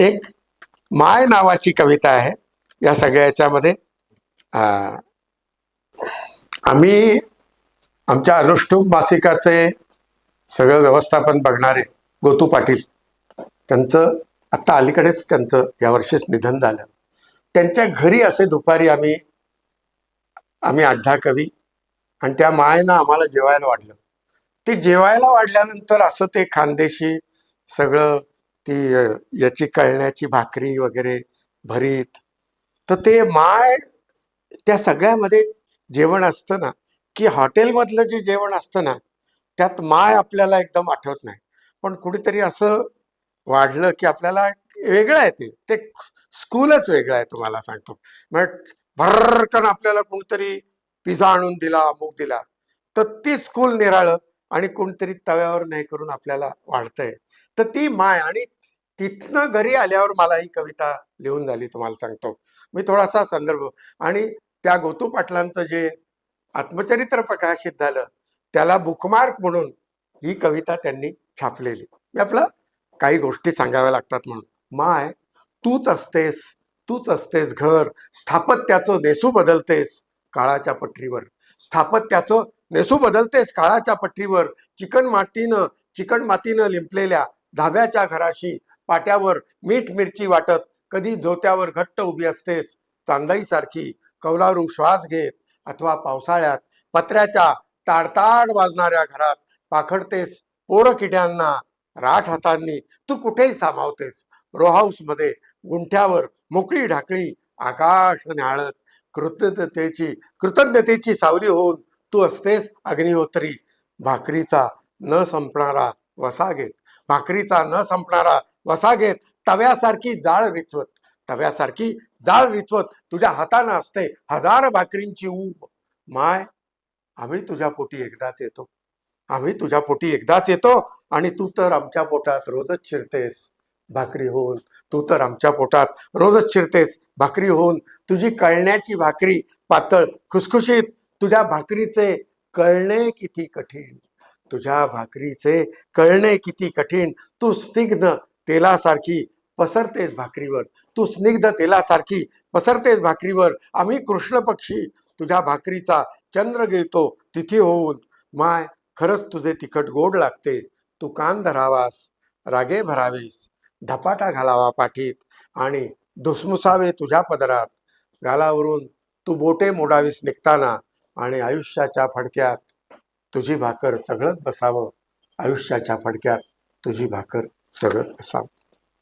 एक माय नावाची कविता आहे. या सगळ्या याच्यामध्ये आम्ही आमच्या अनुष्टुप मासिकाचे सगळं व्यवस्थापन बघणारे गोतू पाटील त्यांचं आत्ता अलीकडेच त्यांचं यावर्षीच निधन झालं. त्यांच्या घरी असे दुपारी आम्ही आम्ही आठ दहा कवी आणि त्या मायनं आम्हाला जेवायला वाढलं. ते जेवायला वाढल्यानंतर असं ते खानदेशी सगळं ती याची कळण्याची भाकरी वगैरे भरीत. तर ते माय त्या सगळ्यामध्ये जेवण असतं ना की हॉटेलमधलं जे जेवण असतं ना त्यात माय आपल्याला एकदम आठवत नाही. पण कुणीतरी असं वाढलं की आपल्याला वेगळं आहे ते. ते स्कूलच वेगळं आहे तुम्हाला सांगतो. मग भरकन आपल्याला कोणतरी पिझ्झा आणून दिला अमुक दिला. तर ती स्कूल निराळं आणि कोणतरी तव्यावर नाही करून आपल्याला वाढतंय. तर ती माय आणि तिथनं घरी आल्यावर मला ही कविता लिहून झाली तुम्हाला सांगतो. मी थोडासा संदर्भ आणि त्या गोतू पाटलांचं जे आत्मचरित्र प्रकाशित झालं त्याला बुकमार्क म्हणून ही कविता त्यांनी छापलेली. मी आपलं काही गोष्टी सांगाव्या लागतात म्हणून. माय तूच असतेस तूच असतेस घर स्थापत्याचं नेसू बदलतेस काळाच्या पटरीवर. स्थापत्याचं नेसू बदलतेस काळाच्या पटरीवर चिकन मातीनं चिकन मातीनं लिंपलेल्या धाब्याच्या घराशी पाट्यावर मीठ मिरची वाटत कधी झोत्यावर घट्ट उभी असतेस. चांदाईसारखी कौलारू श्वास घेत अथवा पावसाळ्यात पत्र्याच्या ताडताड वाजणाऱ्या घरात पाखडतेस पोरं किड्यांना राठ हातांनी. तू कुठेही सामावतेस. रोहाऊसमध्ये गुंठ्यावर मोकळी ढाकळी आकाश न्याळत. कृतज्ञतेची कृतज्ञतेची सावली होऊन तू असतेस अग्निहोत्री. भाकरीचा न संपणारा वसा घेत. भाकरीचा न संपणारा वसा घेत तव्यासारखी जाळ रिचवत तव्यासारखी जाळ रिचवत तुझ्या हातानं असते हजार भाकरींची ऊब. माय आम्ही तुझ्या पोटी एकदाच येतो. आम्ही तुझ्या पोटी एकदाच येतो आणि तू तर आमच्या पोटात रोजच शिरतेस. भाकरी होऊन तू तर आमच्या पोटात रोजच शिरतेस. भाकरी होऊन तुझी कळण्याची भाकरी पातळ खुसखुशीत. तुझ्या भाकरीचे कळणे किती कठीण. तुझ्या भाकरीचे कळणे किती कठीण. तू स्निग्ध तेलासारखी पसरतेस भाकरीवर. तू स्निग्ध तेलासारखी पसरतेस भाकरीवर. आम्ही कृष्ण पक्षी. तुझ्या भाकरीचा चंद्र गिळतो तिथी होऊन. माय खरंच तुझे तिखट गोड लागते. तू कान धरावास रागे भरावीस. धपाटा घालावा पाठीत आणि धुसमुसावे तुझ्या पदरात. गालावरून तू बोटे मोडावीस निघताना आणि आयुष्याच्या फडक्यात तुझी भाकर चघळत बसावं. आयुष्याच्या फडक्यात तुझी भाकर चघळत बसावं.